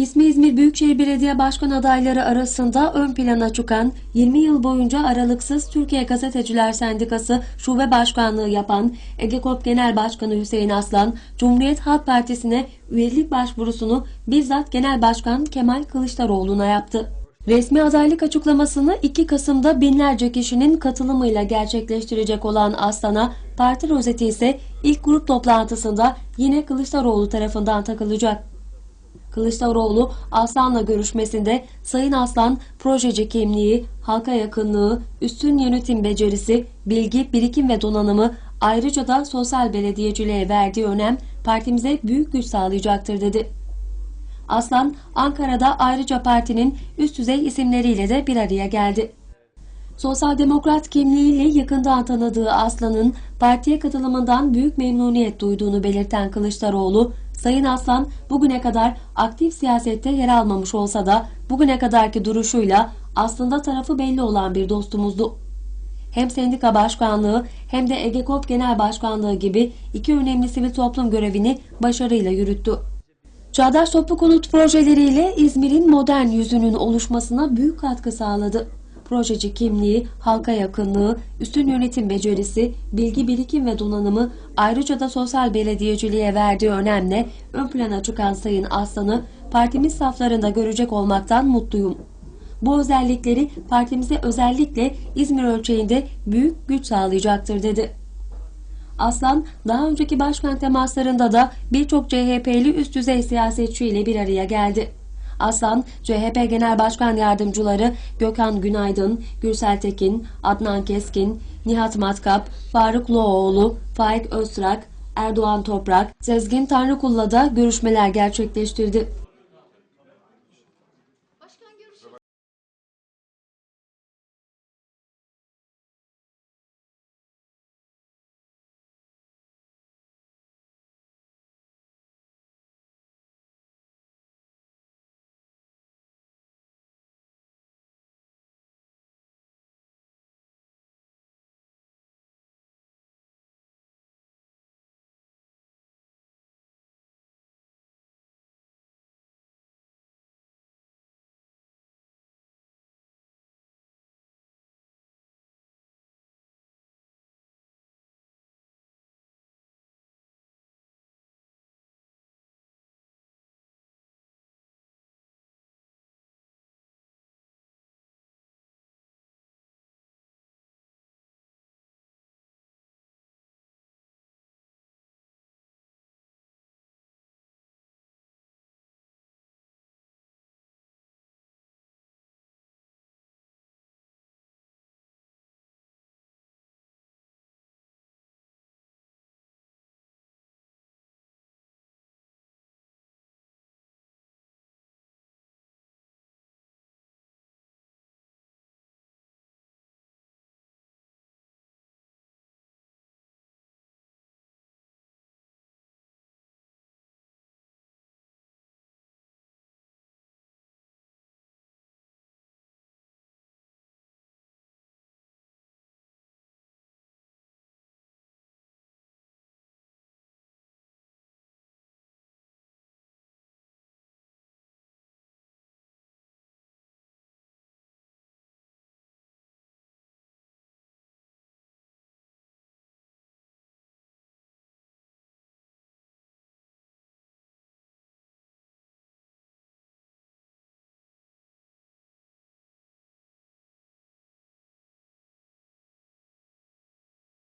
İsmi İzmir Büyükşehir Belediye Başkan adayları arasında ön plana çıkan 20 yıl boyunca aralıksız Türkiye Gazeteciler Sendikası Şube Başkanlığı yapan Egekop Genel Başkanı Hüseyin Aslan, Cumhuriyet Halk Partisi'ne üyelik başvurusunu bizzat Genel Başkan Kemal Kılıçdaroğlu'na yaptı. Resmi adaylık açıklamasını 2 Kasım'da binlerce kişinin katılımıyla gerçekleştirecek olan Aslan'a parti rozeti ise ilk grup toplantısında yine Kılıçdaroğlu tarafından takılacak. Kılıçdaroğlu Aslan'la görüşmesinde Sayın Aslan projeci kimliği, halka yakınlığı, üstün yönetim becerisi, bilgi, birikim ve donanımı ayrıca da sosyal belediyeciliğe verdiği önem partimize büyük güç sağlayacaktır dedi. Aslan Ankara'da ayrıca partinin üst düzey isimleriyle de bir araya geldi. Sosyal demokrat kimliğiyle yakından tanıdığı Aslan'ın partiye katılımından büyük memnuniyet duyduğunu belirten Kılıçdaroğlu, Sayın Aslan bugüne kadar aktif siyasette yer almamış olsa da bugüne kadarki duruşuyla aslında tarafı belli olan bir dostumuzdu. Hem sendika başkanlığı hem de Egekop Genel Başkanlığı gibi iki önemli sivil toplum görevini başarıyla yürüttü. Çağdaş Toplu Konut projeleriyle İzmir'in modern yüzünün oluşmasına büyük katkı sağladı. Projeci kimliği, halka yakınlığı, üstün yönetim becerisi, bilgi birikim ve donanımı ayrıca da sosyal belediyeciliğe verdiği önemle ön plana çıkan Sayın Aslan'ı partimiz saflarında görecek olmaktan mutluyum. Bu özellikleri partimize özellikle İzmir ölçeğinde büyük güç sağlayacaktır dedi. Aslan daha önceki başkan temaslarında da birçok CHP'li üst düzey siyasetçiyle bir araya geldi. Aslan, CHP Genel Başkan Yardımcıları Gökhan Günaydın, Gürsel Tekin, Adnan Keskin, Nihat Matkap, Faruk Loğoğlu, Faik Öztrak, Erdoğan Toprak, Sezgin Tanrıkul'la da görüşmeler gerçekleştirdi.